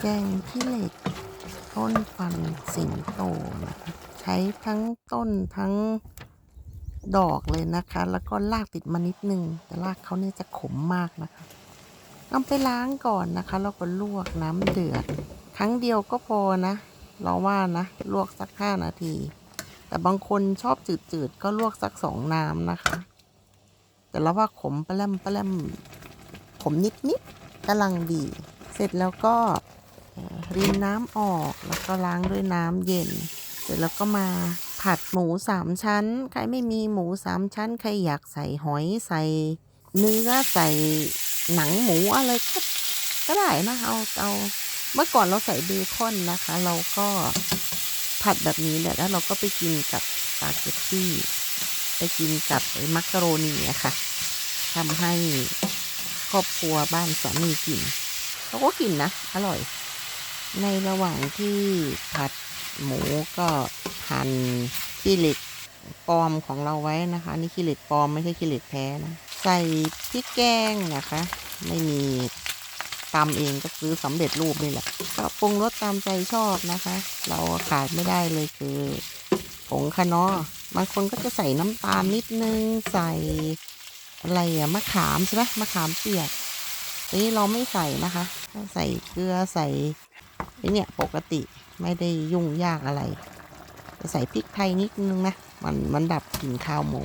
แกงขี้เหล็ก ต้นฟันสิงโตนะคะใช้ทั้งต้นทั้งดอกเลยนะคะ แล้วก็รากติดมานิดนึง แต่รากเขาเนี่ยจะขมมากนะคะนำไปล้างก่อนนะคะ แล้วก็ลวกน้ำเดือด ครั้งเดียวก็พอนะ เราว่านะ ลวกสักห้านาที แต่บางคนชอบจืดๆ ก็ลวกสักสองน้ำนะคะ แต่เราว่าขมปลาแรมปลาแรมขมนิดๆกำลังดี เสร็จแล้วก็ รินน้ำออกแล้วก็ล้างด้วยน้ำเย็น เสร็จแล้วก็มาผัดหมูสามชั้น ใครไม่มีหมูสามชั้น ใครอยากใส่หอยใส่เนื้อใส่หนังหมูอะไรก็ก็ได้นะเอาเอาเมื่อก่อนเราใส่เบคอนนะคะ เราก็ผัดแบบนี้แหละแล้วเราก็ไปกินกับสปาเกตตี้ไปกินกับมักกะโรนีอะค่ะทำให้ครอบครัวบ้านสามีกินเขาก็กินนะ อร่อย ในระหว่างที่ผัดหมูก็หั่นขี้เหล็กปลอมของเราไว้นะคะ นี่ขี้เหล็กปลอมไม่ใช่ขี้เหล็กแท้นะ ใส่พริกแกงนะคะ ไม่มีตำเองก็ซื้อสำเร็จรูปนี่แหละก็ปรุงรสตามใจชอบนะคะ เราขาดไม่ได้เลยคือผงคะนอบางคนก็จะใส่น้ำตาลนิดนึงใส่อะไรอะมะขามใช่ไหมมะขามเปียกอันนี้เราไม่ใส่นะคะ ใส่เกลือใส่ ไอเนี่ยปกติไม่ได้ยุ่งยากอะไรจะใส่พริกไทยนิดนึงนะ มันมันดับกลิ่นคาวหมู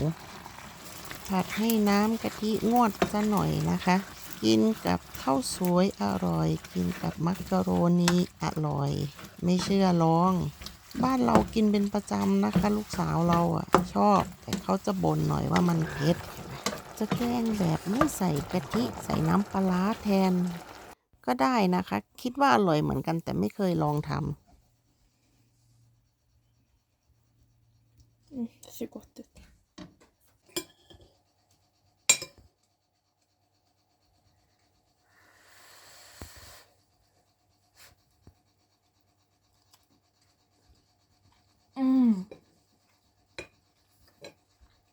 ผัดให้น้ำกะทิงวดซะหน่อยนะคะ กินกับข้าวสวยอร่อย กินกับมักกะโรนีอร่อย ไม่เชื่อลอง บ้านเรากินเป็นประจำนะคะ ลูกสาวเราอะ ชอบ แต่เขาจะบ่นหน่อยว่ามันเผ็ดจะแกล้งแบบไม่ใส่กะทิใส่น้ำปลาแทน ก็ได้นะคะ คิดว่าอร่อยเหมือนกันแต่ไม่เคยลองท Mm, det ser gott ut. Mm,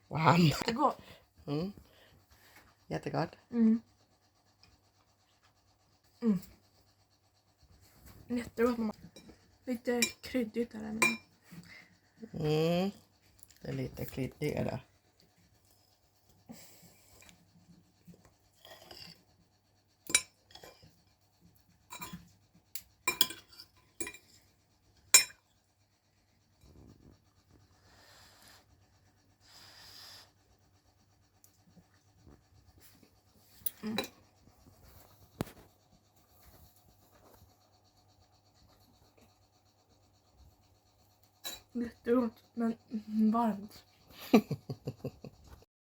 ำหวาน det är gott. Mm. Jättegott. Mm. Mm. Jättegott mamma. Lite kryddigt är det men Mm. Det är lite kryddigare. Jättegott men varmt.